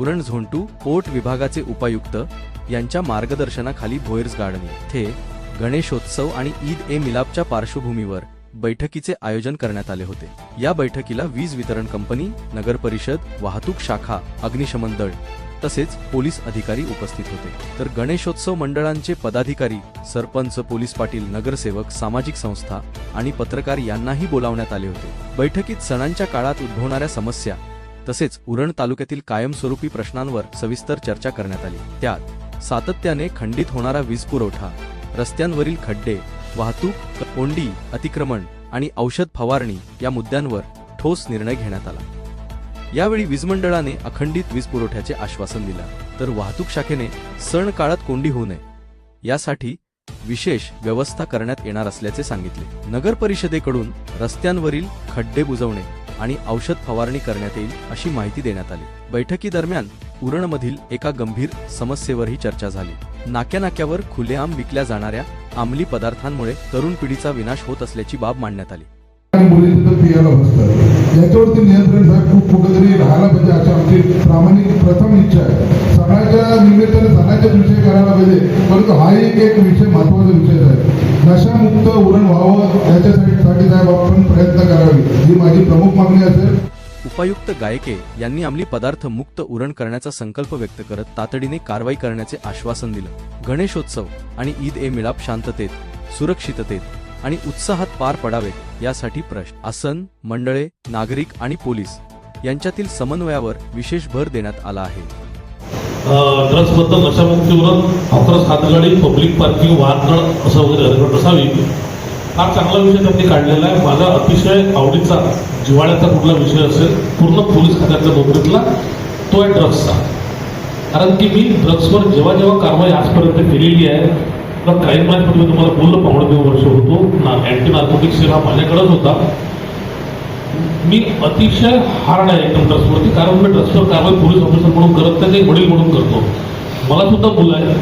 Uran झोंटू port विभागाचे उपायुक्त यांच्या मार्गदर्शनाखाली भोयर्स गार्डन येथे गणेशोत्सव आणि ईद ए मिलापच्या पार्श्वभूमीवर बैठकीचे आयोजन करण्यात आले होते. या बैठकीला वीज वितरण कंपनी नगर परिषद वाहतूक शाखा अग्निशमन दल तसेच पोलीस अधिकारी उपस्थित होते. तर गणेशोत्सव मंडळांचे पदाधिकारी सरपंच पोलीस पाटील नगरसेवक सामाजिक संस्था आणि पत्रकार यांनाही बोलावण्यात आले होते. बैठकीत सणांच्या काळात उद्भवणाऱ्या समस्या तसेच उरण तालुक्यातील कायमस्वरूपी प्रश्नांवर सविस्तर चर्चा करण्यात आली. त्यात सातत्याने खंडित होणारा वीज पुरवठा रस्त्यांवरील खड्डे वाहतूक कोंडी अतिक्रमण आणि औषध फवारणी या मुद्द्यांवर ठोस निर्णय घेण्यात आला. यावेळी वीज मंडळाने अखंडित वीज पुरवठ्याचे आश्वासन दिलं. तर वाहतूक शाखेने सण काळात कोंडी होऊ नये यासाठी विशेष व्यवस्था करण्यात येणार असल्याचे सांगितले. नगर परिषदेकडून रस्त्यांवरील खड्डे बुजवणे आणि औषध फवारणी करण्यात येईल अशी माहिती देण्यात आली. बैठकीदरम्यान उरणमधील एका गंभीर समस्येवरही चर्चा झाली. नाक्यानाक्यावर खुलेआम विकल्या जाणाऱ्या अंमली पदार्थांमुळे तरुण पिढीचा विनाश होत असल्याची बाब मांडण्यात आली. याच्यावरती नियंत्रण खूप कुठेतरी राहायला पाहिजे अशी आमची प्रामाणिक प्रथम इच्छा आहे. सणाच्या निमित्ताने सणाचेच विषय करायला पाहिजे. परंतु हा एक एक विषय महत्त्वाचा विषय नशामुक्त उरण व्हावं त्याच्यासाठी साहेब आपण प्रयत्न करावे ही माझी प्रमुख मागणी असेल उपायुक्त गायके यांनी अंमली पदार्थ मुक्त उरण करण्याचा संकल्प व्यक्त करत तातडीने कारवाई करण्याचे आश्वासन दिलं. गणेशोत्सव आणि ईद ए मिलाप शांततेत सुरक्षिततेत आणि उत्साहात पार पडावेत यासाठी प्रश्न. आसन मंडळे नागरिक आणि पोलीस यांच्यातील समन्वयावर विशेष भर देण्यात आला आहे. ड्रग्सबद्दल नशामुक्तीवर हॉकरस हातगाडी पब्लिक पार्किंग वाहनतळ असं वगैरे अर्धवट असावी हा चांगला विषय त्यांनी काढलेला आहे. माझा अतिशय आवडीचा जिव्हाळ्याचा कुठला विषय असेल पूर्ण पोलीस खात्यातल्या नोकरीतला तो आहे ड्रग्सचा कारण की मी ड्रग्सवर जेव्हा जेव्हा कारवाई आजपर्यंत केलेली आहे तर क्राईम ब्रांचमध्ये मी तुम्हाला बोललो पावणे दोन वर्ष होतो ना अँटी नार्कोटिक सेल हा माझ्याकडेच होता. मी अतिशय हार्ड आहे एकदम ड्रग्सवरती कारण मी ड्रग्सवर कारवाई पोलीस ऑफिसर म्हणून करत नाही एक वडील म्हणून करतो. मला सुद्धा मुलं आहे.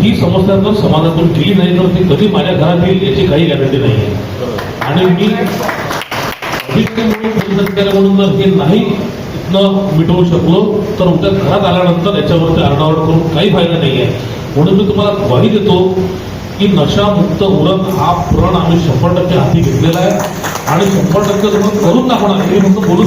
ही समस्या जर समाजातून गेली नाही तर ती कधी माझ्या घरात येईल याची काही गॅरंटी नाही आहे. आणि मी म्हणून जर हे नाही इथनं मिटवू शकलो तर उद्या घरात आल्यानंतर याच्यावरती आरडाओरड करून काही फायदा नाही आहे. म्हणून मी तुम्हाला ग्वाही देतो की नशामुक्त उरण हा प्रण आम्ही शंभर टक्के हाती घेतलेला आहे. आणि शंभर टक्के तुम्ही करून दाखवणार हे फक्त बोलून